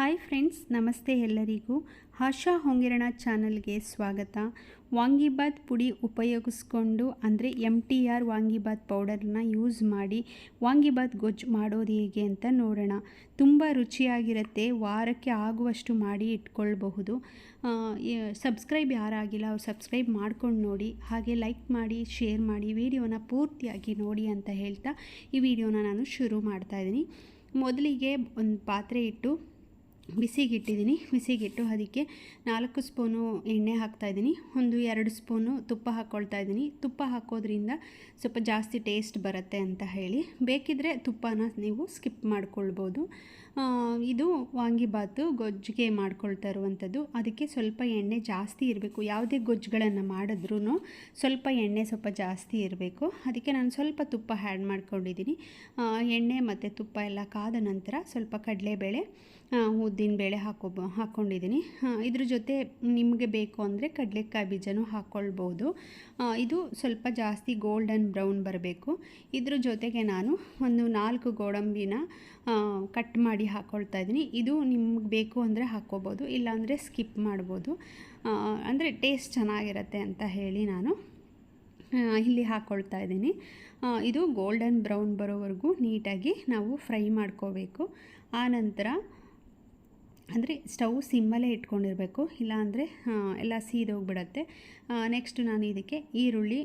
Hi friends ನಮಸ್ತೆ ಎಲ್ಲರಿಗೂ ಆಶಾ ಹೊಂಗಿರಣ ಚಾನಲ್ಗೆ ಸ್ವಾಗತ. ವಾಂಗಿಬಾತ್ ಪುಡಿ ಉಪಯೋಗಿಸ್ಕೊಂಡು, ಅಂದರೆ ಎಂ ಟಿ ಆರ್ ವಾಂಗಿಬಾತ್ ಪೌಡರ್ನ ಯೂಸ್ ಮಾಡಿ ವಾಂಗಿಬಾತ್ ಗೊಜ್ಜು ಮಾಡೋದು ಹೇಗೆ ಅಂತ ನೋಡೋಣ. ತುಂಬ ರುಚಿಯಾಗಿರುತ್ತೆ, ವಾರಕ್ಕೆ ಆಗುವಷ್ಟು ಮಾಡಿ ಇಟ್ಕೊಳ್ಬಹುದು. ಸಬ್ಸ್ಕ್ರೈಬ್ ಯಾರಾಗಿಲ್ಲ, ಅವ್ರು ಸಬ್ಸ್ಕ್ರೈಬ್ ಮಾಡ್ಕೊಂಡು ನೋಡಿ, ಹಾಗೆ ಲೈಕ್ ಮಾಡಿ, ಶೇರ್ ಮಾಡಿ, ವಿಡಿಯೋನ ಪೂರ್ತಿಯಾಗಿ ನೋಡಿ ಅಂತ ಹೇಳ್ತಾ ಈ ವಿಡಿಯೋನ ನಾನು ಶುರು ಮಾಡ್ತಾಯಿದ್ದೀನಿ ಮೊದಲಿಗೆ ಒಂದು ಪಾತ್ರೆ ಇಟ್ಟು ಬಿಸಿಗಿಟ್ಟಿದ್ದೀನಿ. ಬಿಸಿಗಿಟ್ಟು ಅದಕ್ಕೆ ನಾಲ್ಕು ಸ್ಪೂನು ಎಣ್ಣೆ ಹಾಕ್ತಾಯಿದ್ದೀನಿ. ಒಂದು ಎರಡು ಸ್ಪೂನು ತುಪ್ಪ ಹಾಕ್ಕೊಳ್ತಾ ಇದ್ದೀನಿ ತುಪ್ಪ ಹಾಕೋದ್ರಿಂದ ಸ್ವಲ್ಪ ಜಾಸ್ತಿ ಟೇಸ್ಟ್ ಬರುತ್ತೆ ಅಂತ ಹೇಳಿ. ಬೇಕಿದ್ದರೆ ತುಪ್ಪನ ನೀವು ಸ್ಕಿಪ್ ಮಾಡ್ಕೊಳ್ಬೋದು. ಇದು ವಾಂಗಿಬಾತು ಗೊಜ್ಜಿಗೆ ಮಾಡ್ಕೊಳ್ತಾ ಇರುವಂಥದ್ದು. ಅದಕ್ಕೆ ಸ್ವಲ್ಪ ಎಣ್ಣೆ ಜಾಸ್ತಿ ಇರಬೇಕು. ಯಾವುದೇ ಗೊಜ್ಜುಗಳನ್ನು ಮಾಡಿದ್ರೂ ಸ್ವಲ್ಪ ಎಣ್ಣೆ ಸ್ವಲ್ಪ ಜಾಸ್ತಿ ಇರಬೇಕು. ಅದಕ್ಕೆ ನಾನು ಸ್ವಲ್ಪ ತುಪ್ಪ ಆ್ಯಡ್ ಮಾಡ್ಕೊಂಡಿದ್ದೀನಿ. ಎಣ್ಣೆ ಮತ್ತು ತುಪ್ಪ ಎಲ್ಲ ಕಾದ ನಂತರ ಸ್ವಲ್ಪ ಕಡಲೆಬೇಳೆ ಉದ್ದಿನಬೇಳೆ ಹಾಕೋ ಹಾಕ್ಕೊಂಡಿದ್ದೀನಿ ಇದ್ರ ಜೊತೆ ನಿಮಗೆ ಬೇಕು ಅಂದರೆ ಕಡಲೆಕಾಯಿ ಬೀಜನೂ ಹಾಕ್ಕೊಳ್ಬೋದು ಇದು ಸ್ವಲ್ಪ ಜಾಸ್ತಿ ಗೋಲ್ಡನ್ ಬ್ರೌನ್ ಬರಬೇಕು. ಇದ್ರ ಜೊತೆಗೆ ನಾನು ಒಂದು ನಾಲ್ಕು ಗೋಡಂಬಿನ ಕಟ್ ಮಾಡಿ ಹಾಕ್ಕೊಳ್ತಾ ಇದ್ದೀನಿ. ಇದು ನಿಮ್ಗೆ ಬೇಕು ಅಂದರೆ ಹಾಕ್ಕೋಬೋದು, ಇಲ್ಲಾಂದರೆ ಸ್ಕಿಪ್ ಮಾಡ್ಬೋದು. ಅಂದರೆ ಟೇಸ್ಟ್ ಚೆನ್ನಾಗಿರುತ್ತೆ ಅಂತ ಹೇಳಿ ನಾನು ಇಲ್ಲಿ ಹಾಕ್ಕೊಳ್ತಾ ಇದ್ದೀನಿ. ಇದು ಗೋಲ್ಡನ್ ಬ್ರೌನ್ ಬರೋವರೆಗೂ ನೀಟಾಗಿ ನಾವು ಫ್ರೈ ಮಾಡ್ಕೋಬೇಕು. ಆನಂತರ ಅಂದರೆ ಸ್ಟವ್ ಸಿಮ್ಮಲ್ಲೇ ಇಟ್ಕೊಂಡಿರಬೇಕು, ಇಲ್ಲಾಂದರೆ ಎಲ್ಲ ಸೀದೋಗ್ಬಿಡತ್ತೆ. ನೆಕ್ಸ್ಟ್ ನಾನು ಇದಕ್ಕೆ ಈರುಳ್ಳಿ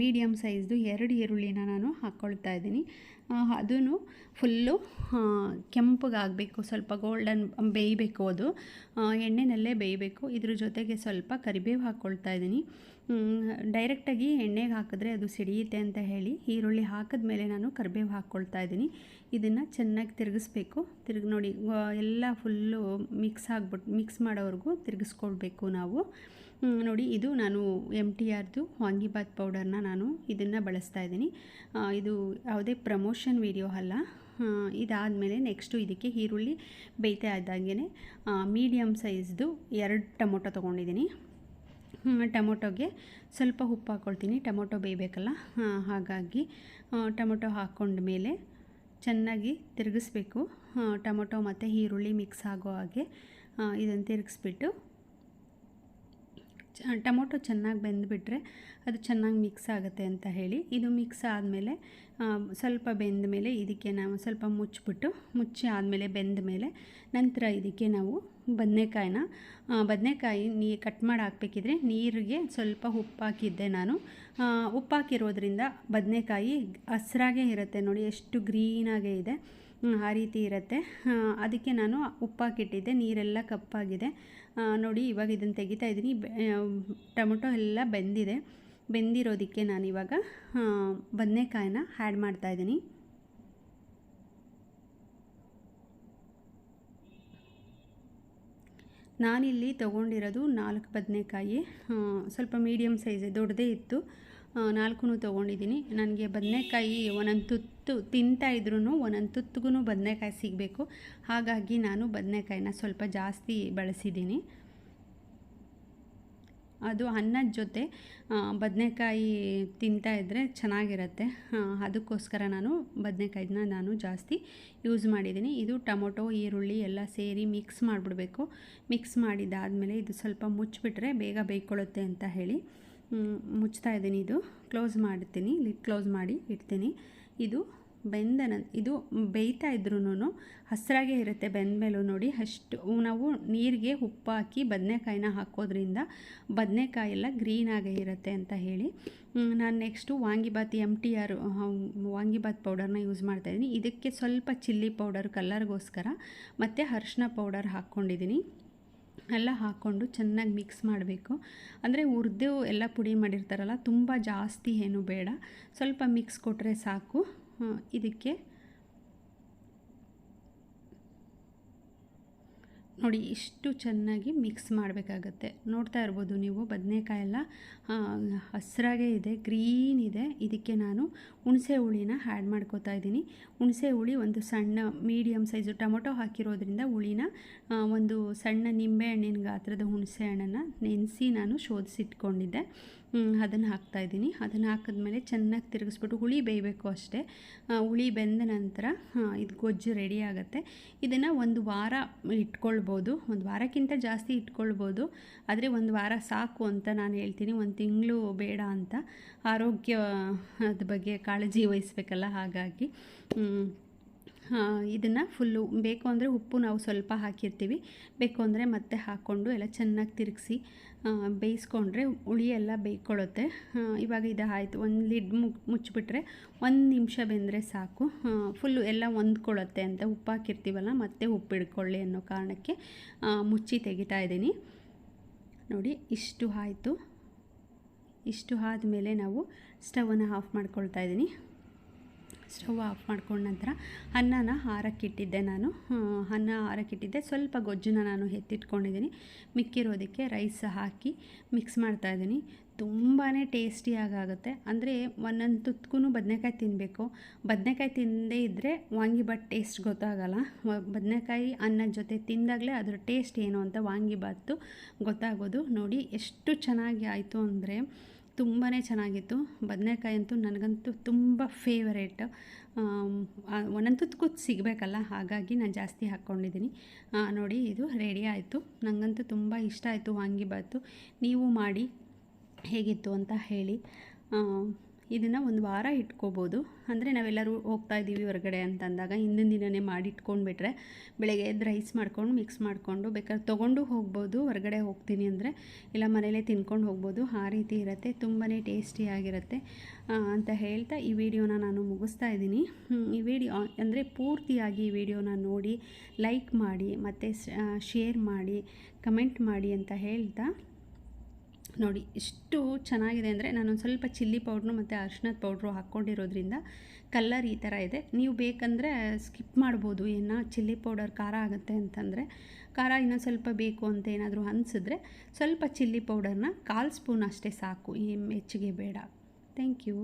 ಮೀಡಿಯಮ್ ಸೈಜ್ದು ಎರಡು ಈರುಳ್ಳಿನ ನಾನು ಹಾಕ್ಕೊಳ್ತಾ ಇದ್ದೀನಿ. ಅದೂ ಫುಲ್ಲು ಕೆಂಪಗಾಗಬೇಕು, ಸ್ವಲ್ಪ ಗೋಲ್ಡನ್ ಬೇಯಬೇಕು ಅದು. ಎಣ್ಣೆನಲ್ಲೇ ಬೇಯಬೇಕು. ಇದ್ರ ಜೊತೆಗೆ ಸ್ವಲ್ಪ ಕರಿಬೇವು ಹಾಕ್ಕೊಳ್ತಾ ಇದ್ದೀನಿ. ಡೈರೆಕ್ಟಾಗಿ ಎಣ್ಣೆಗೆ ಹಾಕಿದ್ರೆ ಅದು ಸಿಡಿಯುತ್ತೆ ಅಂತ ಹೇಳಿ ಈರುಳ್ಳಿ ಹಾಕಿದ್ಮೇಲೆ ನಾನು ಕರಿಬೇವು ಹಾಕ್ಕೊಳ್ತಾ ಇದ್ದೀನಿ. ಇದನ್ನು ಚೆನ್ನಾಗಿ ತಿರುಗಿಸ್ಬೇಕು. ತಿರುಗಿ ನೋಡಿ ಎಲ್ಲ ಫುಲ್ಲು ಮಿಕ್ಸ್ ಆಗ್ಬಿಟ್ಟು ಮಿಕ್ಸ್ ಮಾಡೋವರೆಗೂ ತಿರುಗಿಸ್ಕೊಳ್ಬೇಕು ನಾವು. ನೋಡಿ, ಇದು ನಾನು ಎಂ ಟಿ ಆರ್ದು ವಾಂಗಿಬಾತ್ ಪೌಡರ್ನ ನಾನು ಇದನ್ನು ಬಳಸ್ತಾ ಇದ್ದೀನಿ. ಇದು ಯಾವುದೇ ಪ್ರಮೋಷನ್ ವಿಡಿಯೋ ಅಲ್ಲ. ಇದಾದಮೇಲೆ ನೆಕ್ಸ್ಟು ಇದಕ್ಕೆ ಈರುಳ್ಳಿ ಬೇಯ್ತಾ ಆದಾಗೇ ಮೀಡಿಯಮ್ ಸೈಜ್ದು ಎರಡು ಟೊಮೊಟೊ ತೊಗೊಂಡಿದ್ದೀನಿ. ಟೊಮೊಟೊಗೆ ಸ್ವಲ್ಪ ಉಪ್ಪು ಹಾಕ್ಕೊಳ್ತೀನಿ ಟೊಮೊಟೊ ಬೇಯಬೇಕಲ್ಲ ಹಾಗಾಗಿ ಟೊಮೊಟೊ ಹಾಕ್ಕೊಂಡ ಮೇಲೆ ಚೆನ್ನಾಗಿ ತಿರುಗಿಸ್ಬೇಕು. ಟೊಮೊಟೊ ಮತ್ತು ಈರುಳ್ಳಿ ಮಿಕ್ಸ್ ಆಗೋ ಹಾಗೆ ಇದನ್ನು ತಿರುಗಿಸ್ಬಿಟ್ಟು ಟೊಮೊಟೊ ಚೆನ್ನಾಗಿ ಬೆಂದುಬಿಟ್ರೆ ಅದು ಚೆನ್ನಾಗಿ ಮಿಕ್ಸ್ ಆಗುತ್ತೆ ಅಂತ ಹೇಳಿ. ಇದು ಮಿಕ್ಸ್ ಆದಮೇಲೆ ಸ್ವಲ್ಪ ಬೆಂದ ಮೇಲೆ ಇದಕ್ಕೆ ನಾವು ಸ್ವಲ್ಪ ಮುಚ್ಚಿಬಿಟ್ಟು ಮುಚ್ಚಿ ಆದಮೇಲೆ ಬೆಂದ ಮೇಲೆ ನಂತರ ಇದಕ್ಕೆ ನಾವು ಬದನೆಕಾಯಿನ ಬದನೆಕಾಯಿ ನೀ ಕಟ್ ಮಾಡಿ ಹಾಕಬೇಕಿದ್ರೆ ನೀರಿಗೆ ಸ್ವಲ್ಪ ಉಪ್ಪು ಹಾಕಿದ್ದೆ ನಾನು. ಉಪ್ಪು ಹಾಕಿರೋದ್ರಿಂದ ಬದನೆಕಾಯಿ ಹಸ್ರಾಗೇ ಇರುತ್ತೆ ನೋಡಿ, ಎಷ್ಟು ಗ್ರೀನಾಗೇ ಇದೆ. ಆ ರೀತಿ ಇರುತ್ತೆ. ಅದಕ್ಕೆ ನಾನು ಉಪ್ಪಾಕಿಟ್ಟಿದ್ದೆ ನೀರೆಲ್ಲ ಕಪ್ಪಾಗಿದೆ. ನೋಡಿ, ಇವಾಗ ಇದನ್ನು ತೆಗಿತಾ ಇದ್ದೀನಿ. ಟೊಮೊಟೊ ಎಲ್ಲ ಬೆಂದಿದೆ. ಬೆಂದಿರೋದಕ್ಕೆ ನಾನಿವಾಗ ಬದನೆಕಾಯಿನ ಆ್ಯಡ್ ಮಾಡ್ತಾಯಿದ್ದೀನಿ ನಾನಿಲ್ಲಿ ತೊಗೊಂಡಿರೋದು ನಾಲ್ಕು ಬದನೆಕಾಯಿ. ಸ್ವಲ್ಪ ಮೀಡಿಯಮ್ ಸೈಜ್, ದೊಡ್ಡದೇ ಇತ್ತು. ನಾಲ್ಕು ತೊಗೊಂಡಿದ್ದೀನಿ. ನನಗೆ ಬದನೆಕಾಯಿ ಒಂದೊಂದು ತುತ್ತು ತಿಂತಾ ಇದ್ರೂ ಒಂದೊಂದು ತುತ್ತಿಗೂ ಬದನೆಕಾಯಿ ಸಿಗಬೇಕು. ಹಾಗಾಗಿ ನಾನು ಬದನೆಕಾಯಿನ ಸ್ವಲ್ಪ ಜಾಸ್ತಿ ಬಳಸಿದ್ದೀನಿ. ಅದು ಅನ್ನದ ಜೊತೆ ಬದನೆಕಾಯಿ ತಿಂತಾ ಇದ್ದರೆ ಚೆನ್ನಾಗಿರುತ್ತೆ. ಅದಕ್ಕೋಸ್ಕರ ನಾನು ಬದನೆಕಾಯಿನ ನಾನು ಜಾಸ್ತಿ ಯೂಸ್ ಮಾಡಿದ್ದೀನಿ. ಇದು ಟೊಮೊಟೊ, ಈರುಳ್ಳಿ ಎಲ್ಲ ಸೇರಿ ಮಿಕ್ಸ್ ಮಾಡಿಬಿಡ್ಬೇಕು. ಮಿಕ್ಸ್ ಮಾಡಿದ್ದಾದಮೇಲೆ ಇದು ಸ್ವಲ್ಪ ಮುಚ್ಚಿಬಿಟ್ರೆ ಬೇಗ ಬೇಯ್ಕೊಳ್ಳುತ್ತೆ ಅಂತ ಹೇಳಿ. ಮುಚ್ತಾ ಇದ್ದೀನಿ ಇದು. ಕ್ಲೋಸ್ ಮಾಡ್ತೀನಿ. ಲಿಡ್ ಕ್ಲೋಸ್ ಮಾಡಿ ಇಡ್ತೀನಿ. ಇದು ಬೆಂದ ಇದು ಬೇಯ್ತಾ ಇದ್ರೂ ಹಸಿರಾಗೆ ಇರುತ್ತೆ ಬೆಂದ ಮೇಲೂ ನೋಡಿ. ಅಷ್ಟು ನಾವು ನೀರಿಗೆ ಉಪ್ಪು ಹಾಕಿ ಬದನೆಕಾಯಿನ ಹಾಕೋದ್ರಿಂದ ಬದನೆಕಾಯಿ ಎಲ್ಲ ಗ್ರೀನಾಗೇ ಇರುತ್ತೆ ಅಂತ ಹೇಳಿ. ನಾನು next vangibath M T R vangibath ಪೌಡರ್ನ ಯೂಸ್ ಮಾಡ್ತಾಯಿದ್ದೀನಿ ಇದಕ್ಕೆ ಸ್ವಲ್ಪ ಚಿಲ್ಲಿ ಪೌಡರ್ ಕಲ್ಲರ್ಗೋಸ್ಕರ ಮತ್ತು ಅರ್ಶಿನ ಪೌಡರ್ ಹಾಕ್ಕೊಂಡಿದ್ದೀನಿ. ಎಲ್ಲ ಹಾಕ್ಕೊಂಡು ಚೆನ್ನಾಗಿ ಮಿಕ್ಸ್ ಮಾಡಬೇಕು. ಅಂದರೆ ಹುರಿದು ಎಲ್ಲ ಪುಡಿ ಮಾಡಿರ್ತಾರಲ್ಲ, ತುಂಬ ಜಾಸ್ತಿ ಏನು ಬೇಡ. ಸ್ವಲ್ಪ ಮಿಕ್ಸ್ ಕೊಟ್ಟರೆ ಸಾಕು. ಇದಕ್ಕೆ ನೋಡಿ, ಇಷ್ಟು ಚೆನ್ನಾಗಿ ಮಿಕ್ಸ್ ಮಾಡಬೇಕಾಗತ್ತೆ. ನೋಡ್ತಾ ಇರ್ಬೋದು ನೀವು, ಬದನೆಕಾಯಿ ಎಲ್ಲ ಹಸಿರಾಗೇ ಇದೆ ಗ್ರೀನ್ ಇದೆ. ಇದಕ್ಕೆ ನಾನು ಹುಣಸೆ ಹುಳಿನ ಆ್ಯಡ್ ಮಾಡ್ಕೋತಾ ಇದ್ದೀನಿ. ಹುಣಸೆ ಹುಳಿ ಒಂದು ಸಣ್ಣ ಮೀಡಿಯಮ್ ಸೈಜು ಟೊಮೊಟೊ ಹಾಕಿರೋದ್ರಿಂದ ಹುಳಿನ ಒಂದು ಸಣ್ಣ ನಿಂಬೆ ಹಣ್ಣಿನ ಗಾತ್ರದ ಹುಣಸೆ ಹಣ್ಣನ್ನು ನೆನೆಸಿ ನಾನು ಶೋಧಿಸಿಟ್ಕೊಂಡಿದ್ದೆ. ಅದನ್ನು ಹಾಕ್ತಾಯಿದ್ದೀನಿ ಅದನ್ನು ಹಾಕಿದ್ಮೇಲೆ ಚೆನ್ನಾಗಿ ತಿರುಗಿಸ್ಬಿಟ್ಟು ಹುಳಿ ಬೇಯಬೇಕು ಅಷ್ಟೇ. ಹುಳಿ ಬೆಂದ ನಂತರ ಇದು ಗೊಜ್ಜು ರೆಡಿ ಆಗುತ್ತೆ. ಇದನ್ನು ಒಂದು ವಾರ ಇಟ್ಕೊಳ್ಬೋದು. ಒಂದು ವಾರಕ್ಕಿಂತ ಜಾಸ್ತಿ ಇಟ್ಕೊಳ್ಬೋದು. ಆದರೆ ಒಂದು ವಾರ ಸಾಕು ಅಂತ ನಾನು ಹೇಳ್ತೀನಿ. ಒಂದು ತಿಂಗಳು ಬೇಡ ಅಂತ. ಆರೋಗ್ಯದ ಬಗ್ಗೆ ಕಾಳಜಿ ವಹಿಸ್ಬೇಕಲ್ಲ ಹಾಗಾಗಿ. ಇದನ್ನು ಫುಲ್ಲು ಬೇಕು ಅಂದರೆ ಉಪ್ಪು ನಾವು ಸ್ವಲ್ಪ ಹಾಕಿರ್ತೀವಿ. ಬೇಕು ಅಂದರೆ ಮತ್ತೆ ಹಾಕ್ಕೊಂಡು ಎಲ್ಲ ಚೆನ್ನಾಗಿ ತಿರುಗಿಸಿ ಬೇಯಿಸ್ಕೊಂಡ್ರೆ ಹುಳಿ ಎಲ್ಲ ಬೇಯ್ಕೊಳ್ಳುತ್ತೆ ಇವಾಗ ಇದು ಆಯಿತು ಒಂದು ಲಿಡ್ ಮುಚ್ಚಿಬಿಟ್ರೆ ಒಂದು ನಿಮಿಷ ಬೆಂದರೆ ಸಾಕು. ಫುಲ್ಲು ಎಲ್ಲ ಹೊಂದ್ಕೊಳ್ಳುತ್ತೆ ಅಂತ ಉಪ್ಪು ಹಾಕಿರ್ತೀವಲ್ಲ, ಮತ್ತೆ ಉಪ್ಪು ಹಿಡ್ಕೊಳ್ಳಿ ಅನ್ನೋ ಕಾರಣಕ್ಕೆ ಮುಚ್ಚಿ ತೆಗಿತಾ ಇದ್ದೀನಿ. ನೋಡಿ, ಇಷ್ಟು ಆಯಿತು. ಇಷ್ಟು ಆದಮೇಲೆ ನಾವು ಸ್ಟವನ್ನು ಆಫ್ ಮಾಡ್ಕೊಳ್ತಾ ಇದ್ದೀನಿ. ಸ್ಟವ್ ಆಫ್ ಮಾಡ್ಕೊಂಡ ನಂತರ ಅನ್ನನ ಹಾರಕ್ಕಿಟ್ಟಿದ್ದೆ ನಾನು. ಅನ್ನ ಹಾರಕ್ಕಿಟ್ಟಿದ್ದೆ. ಸ್ವಲ್ಪ ಗೊಜ್ಜನ್ನ ನಾನು ಎತ್ತಿಟ್ಕೊಂಡಿದ್ದೀನಿ. ಮಿಕ್ಕಿರೋದಕ್ಕೆ ರೈಸ್ ಹಾಕಿ ಮಿಕ್ಸ್ ಮಾಡ್ತಾ ಇದ್ದೀನಿ. ತುಂಬಾ ಟೇಸ್ಟಿಯಾಗುತ್ತೆ ಅಂದರೆ ಒಂದೊಂದು ತುತ್ಕೂ ಬದನೆಕಾಯಿ ತಿನ್ನಬೇಕು ಬದನೆಕಾಯಿ ತಿಂದೇ ಇದ್ದರೆ ವಾಂಗಿಬಾತ್ ಟೇಸ್ಟ್ ಗೊತ್ತಾಗಲ್ಲ. ಬದನೆಕಾಯಿ ಅನ್ನದ ಜೊತೆ ತಿಂದಾಗಲೇ ಅದರ ಟೇಸ್ಟ್ ಏನು ಅಂತ ವಾಂಗಿಬಾತು ಗೊತ್ತಾಗೋದು. ನೋಡಿ ಎಷ್ಟು ಚೆನ್ನಾಗಿ ಆಯಿತು ಅಂದರೆ ತುಂಬಾ ಚೆನ್ನಾಗಿತ್ತು. ಬದನೆಕಾಯಿ ಅಂತೂ ನನಗಂತೂ ತುಂಬ ಫೇವರೇಟ್ ಒಂದೊಂದು ಸಿಗಬೇಕಲ್ಲ, ಹಾಗಾಗಿ ನಾನು ಜಾಸ್ತಿ ಹಾಕ್ಕೊಂಡಿದ್ದೀನಿ ನೋಡಿ, ಇದು ರೆಡಿ ಆಯಿತು. ನನಗಂತೂ ತುಂಬ ಇಷ್ಟ ಆಯಿತು ವಾಂಗಿಬಾತು ನೀವು ಮಾಡಿ ಹೇಗಿತ್ತು ಅಂತ ಹೇಳಿ. ಇದನ್ನು ಒಂದು ವಾರ ಇಟ್ಕೋಬೋದು. ಅಂದರೆ ನಾವೆಲ್ಲರೂ ಹೋಗ್ತಾ ಇದ್ದೀವಿ ಹೊರಗಡೆ ಅಂತ ಅಂದಾಗ ಹಿಂದಿನ ದಿನವೇ ಮಾಡಿ ಇಟ್ಕೊಂಡ್ಬಿಟ್ರೆ ಬೆಳಗ್ಗೆ ಎದ್ದು ರೈಸ್ ಮಾಡ್ಕೊಂಡು ಮಿಕ್ಸ್ ಮಾಡಿಕೊಂಡು ಬೇಕಾದ್ರೆ ತೊಗೊಂಡು ಹೋಗ್ಬೋದು, ಹೊರಗಡೆ ಹೋಗ್ತೀನಿ ಅಂದರೆ. ಇಲ್ಲ ಮನೆಯಲ್ಲೇ ತಿನ್ಕೊಂಡು ಹೋಗ್ಬೋದು, ಆ ರೀತಿ ಇರುತ್ತೆ. ತುಂಬಾ ಟೇಸ್ಟಿಯಾಗಿರುತ್ತೆ ಅಂತ ಹೇಳ್ತಾ ಈ ವಿಡಿಯೋನ ನಾನು ಮುಗಿಸ್ತಾ ಇದ್ದೀನಿ ಈ ವಿಡಿಯೋ ಅಂದರೆ ಪೂರ್ತಿಯಾಗಿ ಈ ವಿಡಿಯೋನ ನೋಡಿ ಲೈಕ್ ಮಾಡಿ, ಮತ್ತು ಶೇರ್ ಮಾಡಿ ಕಮೆಂಟ್ ಮಾಡಿ ಅಂತ ಹೇಳ್ತಾ ನೋಡಿ ಎಷ್ಟು ಚೆನ್ನಾಗಿದೆ ಅಂದರೆ ನಾನೊಂದು ಸ್ವಲ್ಪ ಚಿಲ್ಲಿ ಪೌಡ್ರು ಮತ್ತು ಅರ್ಶಿನದ ಪೌಡ್ರು ಹಾಕ್ಕೊಂಡಿರೋದ್ರಿಂದ ಕಲ್ಲರ್ ಈ ಥರ ಇದೆ. ನೀವು ಬೇಕಂದರೆ ಸ್ಕಿಪ್ ಮಾಡ್ಬೋದು. ಏನೋ ಚಿಲ್ಲಿ ಪೌಡರ್ ಖಾರ ಆಗುತ್ತೆ ಅಂತಂದರೆ ಖಾರ ಇನ್ನೊಂದು ಸ್ವಲ್ಪ ಬೇಕು ಅಂತ ಏನಾದರೂ ಅನಿಸಿದ್ರೆ ಸ್ವಲ್ಪ ಚಿಲ್ಲಿ ಪೌಡರ್ನ ಕಾಲು ಸ್ಪೂನ್ ಅಷ್ಟೇ ಸಾಕು. ಹೆಚ್ಚಿಗೆ ಬೇಡ. Thank you.